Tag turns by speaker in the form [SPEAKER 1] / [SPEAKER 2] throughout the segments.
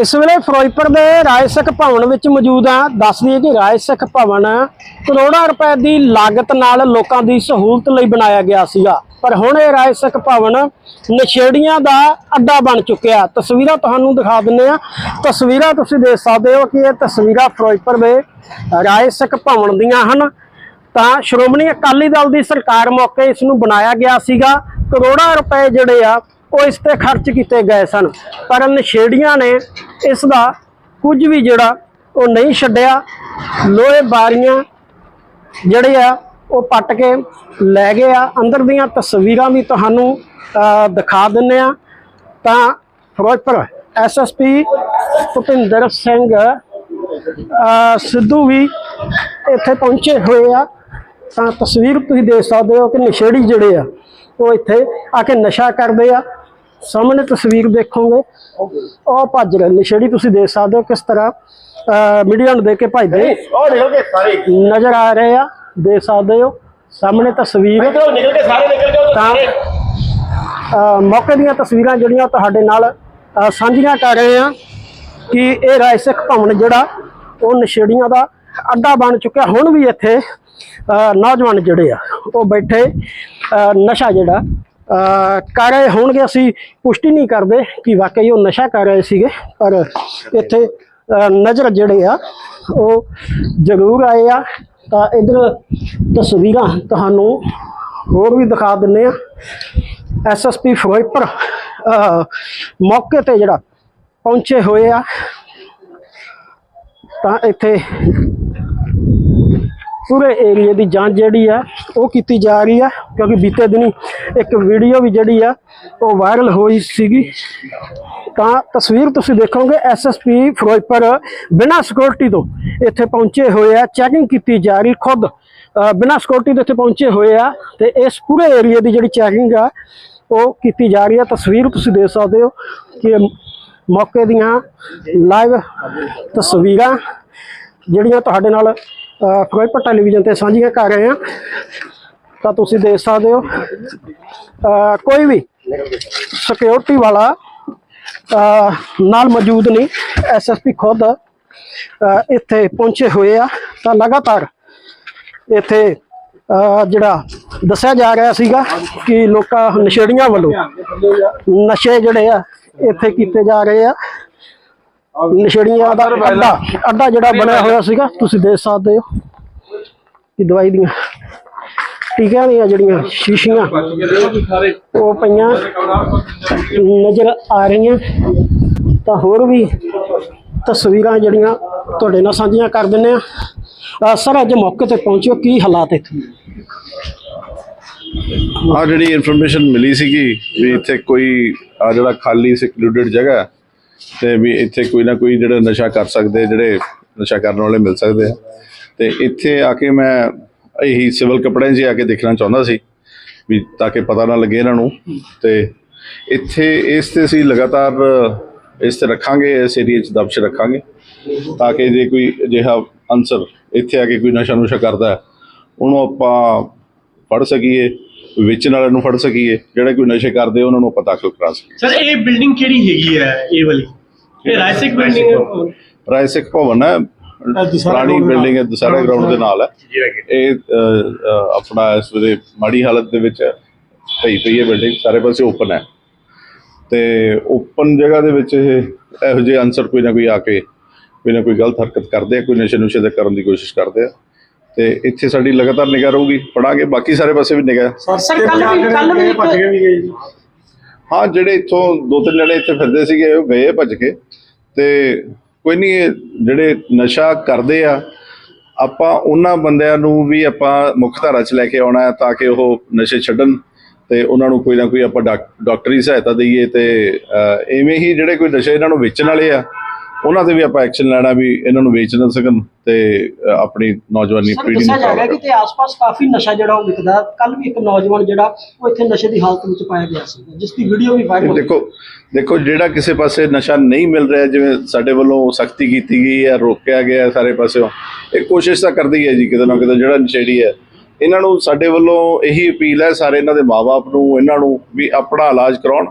[SPEAKER 1] ਇਸ ਵੇਲੇ ਫਿਰੋਜ਼ਪੁਰ ਦੇ ਰਾਏ ਸਿੱਖ ਭਵਨ ਵਿੱਚ ਮੌਜੂਦ ਹਾਂ। ਦੱਸ ਦਈਏ ਕਿ ਰਾਏ ਸਿੱਖ ਭਵਨ ਕਰੋੜਾਂ ਰੁਪਏ ਦੀ ਲਾਗਤ ਨਾਲ ਲੋਕਾਂ ਦੀ ਸਹੂਲਤ ਲਈ ਬਣਾਇਆ ਗਿਆ ਸੀਗਾ। ਪਰ ਹੁਣ ਇਹ ਰਾਏ ਸਿੱਖ ਭਵਨ ਨਸ਼ੇੜੀਆਂ ਦਾ ਅੱਡਾ ਬਣ ਚੁੱਕਿਆ। ਤਸਵੀਰਾਂ ਤੁਹਾਨੂੰ ਦਿਖਾ ਦਿੰਨੇ ਆ ਤਸਵੀਰਾਂ ਤੁਸੀਂ ਦੇਖ ਸਕਦੇ ਹੋ ਕਿ ਇਹ ਤਸਵੀਰਾਂ ਫਿਰੋਜ਼ਪੁਰ ਦੇ ਰਾਏ ਸਿੱਖ ਭਵਨ ਦੀਆਂ ਹਨ। ਤਾਂ ਸ਼੍ਰੋਮਣੀ ਅਕਾਲੀ ਦਲ ਦੀ ਸਰਕਾਰ ਮੌਕੇ ਇਸ ਨੂੰ ਬਣਾਇਆ ਗਿਆ ਸੀਗਾ। ਕਰੋੜਾਂ ਰੁਪਏ ਜਿਹੜੇ ਆ ਉਹ ਇਸ ਤੇ ਖਰਚ ਕੀਤੇ ਗਏ ਸਨ। ਪਰ ਨਸ਼ੇੜੀਆਂ ਨੇ ਇਸ ਦਾ ਕੁਝ ਵੀ ਜਿਹੜਾ ਉਹ ਨਹੀਂ ਛੱਡਿਆ। ਲੋਹੇ ਬਾਰੀਆਂ ਜਿਹੜੇ ਆ, ਉਹ ਪੱਟ ਕੇ ਲੈ ਗਏ ਆ। ਅੰਦਰ ਦੀਆਂ ਤਸਵੀਰਾਂ ਵੀ ਤੁਹਾਨੂੰ ਦਿਖਾ ਦਿੰਨੇ ਆ। ਤਾਂ ਫਿਰੋਜ਼ਪੁਰ ਐਸਐਸਪੀ ਭੁਪਿੰਦਰ ਸਿੰਘ ਸਿੱਧੂ ਵੀ ਇੱਥੇ ਪਹੁੰਚੇ ਹੋਏ ਆ। ਤਾਂ ਤਸਵੀਰ ਤੁਸੀਂ ਦੇਖ ਸਕਦੇ ਹੋ ਕਿ ਨਸ਼ੇੜੀ ਜਿਹੜੇ ਆ, ਉਹ ਇੱਥੇ ਆ ਕੇ ਨਸ਼ਾ ਕਰਦੇ ਆ। ਸਾਹਮਣੇ ਤਸਵੀਰ ਦੇਖੋਗੇ ਉਹ ਭੱਜ ਰਹੇ ਨਸ਼ੇੜੀ ਤੁਸੀਂ ਦੇਖ ਸਕਦੇ ਹੋ ਕਿਸ ਤਰ੍ਹਾਂ ਮੀਡੀਆ ਨੂੰ ਦੇਖ ਕੇ ਭੱਜਦੇ ਨਜ਼ਰ ਆ ਰਹੇ ਆ ਦੇਖ ਸਕਦੇ ਹੋ। ਸਾਹਮਣੇ ਤਸਵੀਰ
[SPEAKER 2] ਨਿਕਲ ਨਿਕਲ ਕੇ ਸਾਰੇ ਨਿਕਲ ਕੇ ਉਹ
[SPEAKER 1] ਤਾਂ ਮੌਕੇ ਦੀਆਂ ਤਸਵੀਰਾਂ ਜਿਹੜੀਆਂ ਤੁਹਾਡੇ ਨਾਲ ਸਾਂਝੀਆਂ ਕਰ ਰਹੇ ਆ ਕਿ ਇਹ ਰਾਏ ਸਿੱਖ ਭਵਨ ਜਿਹੜਾ ਉਹ ਨਸ਼ੇੜੀਆਂ ਦਾ ਅੱਡਾ ਬਣ ਚੁੱਕਿਆ। ਹੁਣ ਵੀ ਇੱਥੇ ਨੌਜਵਾਨ ਜਿਹੜੇ ਆ ਉਹ ਬੈਠੇ ਨਸ਼ਾ ਜਿਹੜਾ ਕਰ ਰਹੇ ਹੋਣਗੇ ਅਸੀਂ ਪੁਸ਼ਟੀ ਨਹੀਂ ਕਰਦੇ ਕਿ ਵਾਕਈ ਉਹ ਨਸ਼ਾ ਕਰ ਰਹੇ ਸੀਗੇ ਪਰ ਇੱਥੇ ਨਜ਼ਰ ਜਿਹੜੇ ਆ ਉਹ ਜ਼ਰੂਰ ਆਏ ਆ। ਤਾਂ ਇਧਰ ਤਸਵੀਰਾਂ ਤੁਹਾਨੂੰ ਹੋਰ ਵੀ ਦਿਖਾ ਦਿੰਨੇ ਆ। ਐਸਐਸਪੀ ਫਿਰੋਜ਼ਪੁਰ ਅਹ, ਮੌਕੇ ਤੇ ਜਿਹੜਾ ਪਹੁੰਚੇ ਹੋਏ ਆ। ਤਾਂ ਇੱਥੇ ਪੂਰੇ ਏਰੀਏ ਦੀ ਜਾਂਚ ਜਿਹੜੀ ਆ, ਉਹ ਕੀਤੀ ਜਾ ਰਹੀ ਆ, ਕਿਉਂਕਿ ਬੀਤੇ ਦਿਨੀ ਇੱਕ ਵੀਡੀਓ ਵੀ ਜਿਹੜੀ ਆ, ਉਹ ਵਾਇਰਲ ਹੋਈ ਸੀਗੀ। ਤਾਂ ਤਸਵੀਰ ਤੁਸੀਂ ਦੇਖੋਗੇ ਐਸਐਸਪੀ ਫਿਰੋਜ਼ਪੁਰ ਬਿਨਾਂ ਸਿਕਿਉਰਿਟੀ ਤੋਂ ਇੱਥੇ ਪਹੁੰਚੇ ਹੋਏ ਆ ਚੈਕਿੰਗ ਕੀਤੀ ਜਾ ਰਹੀ ਖੁਦ। ਬਿਨਾਂ ਸਿਕਿਉਰਿਟੀ ਦੇ ਇੱਥੇ ਪਹੁੰਚੇ ਹੋਏ ਆ, ਤੇ ਇਸ ਪੂਰੇ ਏਰੀਏ ਦੀ ਜਿਹੜੀ ਚੈਕਿੰਗ ਆ, ਉਹ ਕੀਤੀ ਜਾ ਰਹੀ ਆ। ਤਸਵੀਰ ਤੁਸੀਂ ਦੇਖ ਸਕਦੇ ਹੋ ਕਿ ਮੌਕੇ ਦੀਆਂ ਲਾਈਵ ਤਸਵੀਰਾਂ ਜਿਹੜੀਆਂ ਤੁਹਾਡੇ ਨਾਲ ਫਿਰੋਜ਼ਪੁਰ ਟੈਲੀਵਿਜ਼ਨ ਤੇ ਸਾਂਝੀਆਂ ਕਰ ਰਹੇ ਆ ਤਾਂ ਤੁਸੀਂ ਦੇਖ ਸਕਦੇ ਹੋ। ਕੋਈ ਵੀ ਸਿਕਿਉਰਿਟੀ ਵਾਲਾ ਨਾਲ ਮੌਜੂਦ ਨਹੀਂ ਐਸਐਸਪੀ ਖੁਦ ਇੱਥੇ ਪਹੁੰਚੇ ਹੋਏ ਆ। ਤਾਂ ਲਗਾਤਾਰ ਇੱਥੇ ਜਿਹੜਾ ਦੱਸਿਆ ਜਾ ਰਿਹਾ ਸੀਗਾ ਕਿ ਲੋਕਾਂ ਨਸ਼ੇੜੀਆਂ ਵੱਲੋਂ ਨਸ਼ੇ ਜਿਹੜੇ ਆ, ਇੱਥੇ ਕੀਤੇ ਜਾ ਰਹੇ ਆ। ਨਸ਼ੇੜੀਆਂ ਦਾ ਅੱਡਾ ਅੱਡਾ ਜਿਹੜਾ ਬਣਿਆ ਹੋਇਆ ਸੀਗਾ ਤੁਸੀਂ ਦੇਖ ਸਕਦੇ ਹੋ ਕਿ ਦਵਾਈ ਦੀਆਂ ਟੀਕਿਆਂ ਦੀਆਂ ਜਿਹੜੀਆਂ ਸ਼ੀਸ਼ੀਆਂ ਉਹ ਪਈਆਂ ਨਜ਼ਰ ਆ ਰਹੀਆਂ। ਤਾਂ ਹੋਰ ਵੀ ਤਸਵੀਰਾਂ ਜਿਹੜੀਆਂ ਤੁਹਾਡੇ ਨਾਲ ਸਾਂਝੀਆਂ ਕਰ ਦਿੰਨੇ ਆ ਸਰ ਅੱਜ ਮੌਕੇ ਤੇ ਪਹੁੰਚਿਓ ਕੀ ਹਾਲਾਤ ਇੱਥੇ?
[SPEAKER 3] ਆ ਜਿਹੜੀ ਇਨਫੋਰਮੇਸ਼ਨ ਮਿਲੀ ਸੀਗੀ ਵੀ ਇੱਥੇ ਕੋਈ ਆ ਜਿਹੜਾ ਖਾਲੀ ਸਿਕਲੂਡਡ ਜਗ੍ਹਾ ਤੇ ਵੀ ਇੱਥੇ ਕੋਈ ਨਾ ਕੋਈ ਜਿਹੜਾ ਨਸ਼ਾ ਕਰ ਸਕਦੇ, ਜਿਹੜੇ ਨਸ਼ਾ ਕਰਨ ਵਾਲੇ ਮਿਲ ਸਕਦੇ ਆ। ਤੇ ਇੱਥੇ ਆ ਕੇ ਮੈਂ ਇਹੀ ਸਿਵਲ ਕੱਪੜਿਆਂ 'ਚ ਆ ਕੇ ਦੇਖਣਾ ਚਾਹੁੰਦਾ ਸੀ, ਵੀ ਤਾਂ ਕਿ ਪਤਾ ਨਾ ਲੱਗੇ ਇਹਨਾਂ ਨੂੰ। ਤੇ ਇੱਥੇ ਇਸ ਤੇ ਅਸੀਂ ਲਗਾਤਾਰ ਇਸ ਤੇ ਰੱਖਾਂਗੇ, ਇਸ ਏਰੀਏ 'ਚ ਦਬਸ਼ ਰੱਖਾਂਗੇ, ਤਾਂ ਕਿ ਜੇ ਕੋਈ ਅਜਿਹਾ ਅਨਸਰ ਇੱਥੇ ਆ ਕੇ ਕੋਈ ਨਸ਼ਾ ਨੁਸ਼ਾ ਕਰਦਾ ਉਹਨੂੰ ਆਪਾਂ ਫੜ ਸਕੀਏ। ਵੇਚਣ ਵਾਲਿਆਂ ਨੂੰ ਫੜ ਸਕੀਏ ਜਿਹੜੇ ਕੋਈ ਨਸ਼ੇ ਕਰਦੇ ਉਹਨਾਂ ਨੂੰ ਆਪਾਂ ਕਰਾ ਸਕੀਏ।
[SPEAKER 2] ਸਰ ਇਹ ਬਿਲਡਿੰਗ ਕਿਹੜੀ ਹੈਗੀ ਹੈ ਇਹ ਵਾਲੀ? ਇਹ ਰਾਇਸਿਕ ਬਿਲਡਿੰਗ
[SPEAKER 3] ਸਿੱਖ ਭਵਨ। ਹੈ ਪੁਰਾਣੀ ਬਿਲਡਿੰਗ ਹੈ ਦੁਸਹਿਰਾ ਗਰਾਊਂਡ ਦੇ ਨਾਲ ਹੈ। ਇਹ ਆਪਣਾ ਇਸ ਵੇਲੇ ਮਾੜੀ ਹਾਲਤ ਦੇ ਵਿੱਚ ਹੈ ਪਈ ਪਈ ਹੈ ਬਿਲਡਿੰਗ ਸਾਰੇ ਪਾਸੇ ਓਪਨ ਹੈ। ਤੇ ਓਪਨ ਜਗ੍ਹਾ ਦੇ ਵਿੱਚ ਇਹ ਇਹੋ ਜਿਹੇ ਅਨਸਰ ਕੋਈ ਨਾ ਕੋਈ ਆ ਕੇ ਕੋਈ ਨਾ ਕੋਈ ਗਲਤ ਹਰਕਤ ਕਰਦੇ ਆ ਕੋਈ ਨਸ਼ੇ ਨੁਸ਼ੇ ਦੇ ਕਰਨ ਦੀ ਕੋਸ਼ਿਸ਼ ਕਰਦੇ ਆ। ਤੇ ਇੱਥੇ ਸਾਡੀ ਲਗਾਤਾਰ ਨਿਗਾਹ ਰਹੂਗੀ ਪੜਾਂਗੇ ਬਾਕੀ ਸਾਰੇ ਪਾਸੇ ਵੀ ਨਿਗਾਹ
[SPEAKER 1] ਸਰ ਕੱਲ ਵੀ ਕੱਲ ਵੀ ਇੱਕ-
[SPEAKER 3] ਹਾਂ ਜਿਹੜੇ ਇੱਥੋਂ ਦੋ ਤਿੰਨ ਜਣੇ ਇੱਥੇ ਫਿਰਦੇ ਸੀਗੇ ਉਹ ਗਏ ਭੱਜ ਕੇ। ਤੇ ਕੋਈ ਨਹੀਂ ਜਿਹੜੇ ਨਸ਼ਾ ਕਰਦੇ ਆ ਆਪਾਂ ਉਹਨਾਂ ਬੰਦਿਆਂ ਨੂੰ ਵੀ ਆਪਾਂ ਮੁੱਖ ਧਾਰਾ 'ਚ ਲੈ ਕੇ ਆਉਣਾ ਹੈ ਤਾਂ ਕਿ ਉਹ ਨਸ਼ੇ ਛੱਡਣ ਤੇ ਉਹਨਾਂ ਨੂੰ ਕੋਈ ਨਾ ਕੋਈ ਆਪਾਂ ਡਾਕ- ਡਾਕਟਰੀ ਸਹਾਇਤਾ ਦਈਏ ਤੇ ਐਵੇਂ ਹੀ ਜਿਹੜੇ ਕੋਈ ਨਸ਼ੇ ਇਹਨਾਂ ਨੂੰ ਵੇਚਣ ਵਾਲੇ ਆ ਉਹਨਾਂ ਤੇ ਵੀ ਆਪਾਂ ਐਕਸ਼ਨ ਲੈਣਾ ਵੀ ਇਹਨਾਂ ਨੂੰ ਵੇਚ ਨਾ ਸਕਣ ਤੇ ਆਪਣੀ ਨੌਜਵਾਨੀ ਪੀੜ੍ਹੀ
[SPEAKER 1] ਦੱਸਿਆ
[SPEAKER 3] ਨੂੰ ਖਰਾਬ
[SPEAKER 1] ਕਿ ਤੇ ਆਸ-ਪਾਸ ਕਾਫੀ ਨਸ਼ਾ ਜਿਹੜਾ ਉਹ ਵਿਕਦਾ ਕੱਲ ਵੀ ਇੱਕ ਨੌਜਵਾਨ ਜਿਹੜਾ ਉਹ ਇੱਥੇ ਨਸ਼ੇ ਦੀ ਹਾਲਤ ਵਿੱਚ ਪਾਇਆ ਗਿਆ ਸੀ ਜਿਸ ਦੀ ਵੀਡੀਓ ਵੀ ਵਾਇਰਲ
[SPEAKER 3] ਦੇਖੋ ਦੇਖੋ ਜਿਹੜਾ ਕਿਸੇ ਪਾਸੇ ਨਸ਼ਾ ਨਹੀਂ ਮਿਲ ਰਿਹਾ ਜਿਵੇਂ ਸਾਡੇ ਵੱਲੋਂ ਸਖਤੀ ਕੀਤੀ ਗਈ ਹੈ ਰੋਕਿਆ ਗਿਆ ਸਾਰੇ ਪਾਸਿਓਂ ਇਹ ਕੋਸ਼ਿਸ਼ ਤਾਂ ਕਰਦੀ ਹੈ ਜੀ ਕਿਤੇ ਨਾ ਕਿਤੇ ਜਿਹੜਾ ਨਸ਼ੇੜੀ ਹੈ। ਇਹਨਾਂ ਨੂੰ ਸਾਡੇ ਵੱਲੋਂ ਇਹੀ ਅਪੀਲ ਹੈ ਸਾਰੇ ਇਹਨਾਂ ਦੇ ਮਾਪੇ ਨੂੰ ਇਹਨਾਂ ਨੂੰ ਵੀ ਆਪਣਾ ਇਲਾਜ ਕਰਾਉਣ।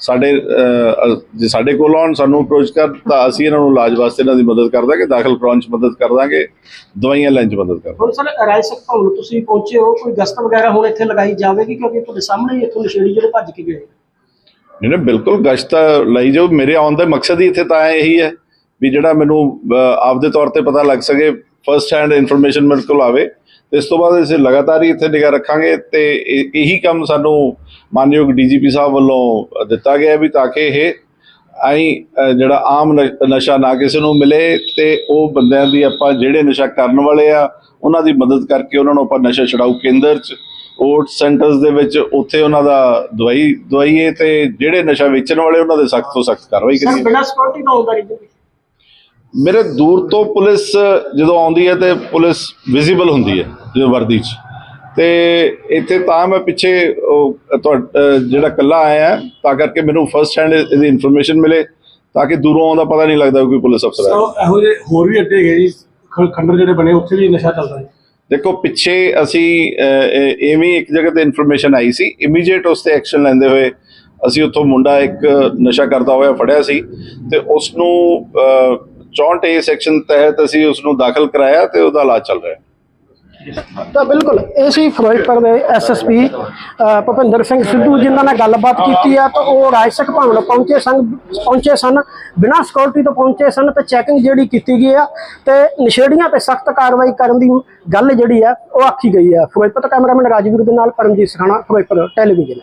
[SPEAKER 3] ਸਾਡੇ ਜੇ ਸਾਡੇ ਕੋਲ ਆਉਣ ਸਾਨੂੰ ਅਪਰੋਚ ਕਰ ਤਾਂ ਅਸੀਂ ਇਹਨਾਂ ਨੂੰ ਇਲਾਜ ਵਾਸਤੇ ਇਹਨਾਂ ਦੀ ਮਦਦ ਕਰ ਦਾਂਗੇ ਦਾਖਲ ਕਰਾਉਣ 'ਚ ਮਦਦ ਕਰ ਦਾਂਗੇ ਦਵਾਈਆਂ ਲੈਣ 'ਚ ਮਦਦ ਕਰ
[SPEAKER 1] ਹੁਣ ਸਰ ਰਾਇਸਕ ਭਵਨ ਤੁਸੀਂ ਪਹੁੰਚੇ ਹੋ ਕੋਈ ਗਸਤ ਵਗੈਰਾ ਹੁਣ ਇੱਥੇ ਲਗਾਈ ਜਾਵੇਗੀ ਕਿਉਂਕਿ ਤੁਹਾਡੇ ਸਾਹਮਣੇ ਇੱਥੋਂ ਨਸ਼ੇੜੀ ਜਿਹੜੇ ਭੱਜ ਕੇ ਗਏ?
[SPEAKER 3] ਨਹੀਂ ਨਹੀਂ ਬਿਲਕੁਲ ਗਸ਼ਤ ਲਈ ਜਾਓ। ਮੇਰੇ ਆਉਣ ਦਾ ਮਕਸਦ ਹੀ ਇੱਥੇ ਤਾਂ ਇਹੀ ਹੈ ਵੀ ਜਿਹੜਾ ਮੈਨੂੰ ਆਪਦੇ ਤੌਰ ਤੇ ਪਤਾ ਲੱਗ ਸਕੇ ਫਰਸਟ ਹੈਂਡ ਇਨਫੋਰਮੇਸ਼ਨ ਮੇਰੇ ਕੋਲ ਆਵੇ। ਇਸ ਤੋਂ ਬਾਅਦ ਅਸੀਂ ਲਗਾਤਾਰ ਹੀ ਇੱਥੇ ਨਿਗਾਹ ਰੱਖਾਂਗੇ ਤੇ ਇਹੀ ਕੰਮ ਸਾਨੂੰ ਮਾਨਯੋਗ ਡੀਜੀਪੀ ਸਾਹਿਬ ਵੱਲੋਂ ਦਿੱਤਾ ਗਿਆ ਵੀ ਤਾਂ ਕਿ ਇਹ ਆਈ ਜਿਹੜਾ ਆਮ ਨਸ਼ਾ ਨਾ ਕਿਸੇ ਨੂੰ ਮਿਲੇ ਤੇ ਉਹ ਬੰਦਿਆਂ ਦੀ ਆਪਾਂ ਜਿਹੜੇ ਨਸ਼ਾ ਕਰਨ ਵਾਲੇ ਆ, ਉਹਨਾਂ ਦੀ ਮਦਦ ਕਰਕੇ ਉਹਨਾਂ ਨੂੰ ਆਪਾਂ ਨਸ਼ਾ ਛਡਾਊ ਕੇਂਦਰ ਚ ਓਟ ਸੈਂਟਰਸ ਦੇ ਵਿੱਚ ਉੱਥੇ ਉਹਨਾਂ ਦਾ ਦਵਾਈ, ਦਵਾਈਏ ਤੇ ਜਿਹੜੇ ਨਸ਼ਾ ਵੇਚਣ ਵਾਲੇ ਉਹਨਾਂ ਦੇ ਸਖਤ ਤੋਂ ਸਖਤ ਕਾਰਵਾਈ
[SPEAKER 1] ਸਰ
[SPEAKER 3] ਕਰੀਏ
[SPEAKER 1] ਬਿਨਾਂ ਸਿਕਿਉਰਿਟੀ ਤੋਂ ਆਉਂਦਾ ਰਹੀ
[SPEAKER 3] ਮੇਰੇ ਦੂਰ ਤੋਂ ਪੁਲਿਸ ਜਦੋਂ ਆਉਂਦੀ ਹੈ ਤੇ ਪੁਲਿਸ ਵਿਜ਼ੀਬਲ ਹੁੰਦੀ ਹੈ ਜਦੋਂ ਵਰਦੀ 'ਚ। ਤੇ ਇੱਥੇ ਤਾਂ ਮੈਂ ਪਿੱਛੇ ਜਿਹੜਾ ਕੱਲਾ ਆਇਆ ਤਾਂ ਕਰਕੇ ਮੈਨੂੰ ਫਰਸਟ ਹੈਂਡ ਇਹਦੀ ਇਨਫੋਰਮੇਸ਼ਨ ਮਿਲੇ ਤਾਂ ਕਿ ਦੂਰੋਂ ਆਉਂਦਾ ਪਤਾ ਨਹੀਂ ਲੱਗਦਾ ਕੋਈ ਪੁਲਿਸ ਅਫਸਰ ਹੈ
[SPEAKER 4] ਸੋ ਇਹੋ ਜਿਹੇ ਹੋਰ ਵੀ ਅੱਡੇ ਹੈਗੇ ਜੀ ਖੰਡਰ ਜਿਹੜੇ ਬਣੇ ਉੱਥੇ ਵੀ ਨਸ਼ਾ ਚੱਲਦਾ ਹੈ
[SPEAKER 3] ਦੇਖੋ ਪਿੱਛੇ ਅਸੀਂ ਇਵੇਂ ਇੱਕ ਜਗ੍ਹਾ ਤੇ ਇਨਫੋਰਮੇਸ਼ਨ ਆਈ ਸੀ ਇਮੀਡੀਏਟ ਉਸ ਤੇ ਐਕਸ਼ਨ ਲੈਂਦੇ ਹੋਏ ਅਸੀਂ ਉੱਥੋਂ ਮੁੰਡਾ ਇੱਕ ਨਸ਼ਾ ਕਰਦਾ ਹੋਇਆ ਫੜਿਆ ਸੀ ਤੇ ਉਸ ਨੂੰ 64 ਏ ਸੈਕਸ਼ਨ ਤਹਿਤ ਅਸੀਂ ਉਸ ਨੂੰ ਦਾਖਲ ਕਰਾਇਆ ਤੇ ਉਹਦਾ ਇਲਾਜ ਚੱਲ ਰਿਹਾ ਹੈ।
[SPEAKER 1] ਤਾਂ ਬਿਲਕੁਲ, ਇਹ ਸੀ ਫਿਰੋਜ਼ਪੁਰ ਦੇ ਐਸਐਸਪੀ ਭੁਪਿੰਦਰ ਸਿੰਘ ਸਿੱਧੂ ਜਿਨ੍ਹਾਂ ਨਾਲ ਗੱਲਬਾਤ ਕੀਤੀ ਆ, ਤਾਂ ਉਹ ਰਾਜਸਕ ਭਵਨ ਪਹੁੰਚੇ ਸਨ ਪਹੁੰਚੇ ਸਨ, ਬਿਨਾਂ ਸਿਕਿਉਰਿਟੀ ਤੋਂ ਪਹੁੰਚੇ ਸਨ ਤੇ ਚੈਕਿੰਗ ਜਿਹੜੀ ਕੀਤੀ ਗਈ ਆ ਤੇ ਨਸ਼ੇੜੀਆਂ ਤੇ ਸਖਤ ਕਾਰਵਾਈ ਕਰਨ ਦੀ ਗੱਲ ਜਿਹੜੀ ਆ, ਉਹ ਆਖੀ ਗਈ ਆ। ਫਿਰੋਜ਼ਪੁਰ ਤੋਂ ਕੈਮਰਾਮੈਨ ਰਾਜਵੀਰ ਦੇ ਨਾਲ ਪਰਮਜੀਤ ਸਖਾਣਾ ਫਿਰੋਜ਼ਪੁਰ ਟੈਲੀਵਿਜ਼ਨ।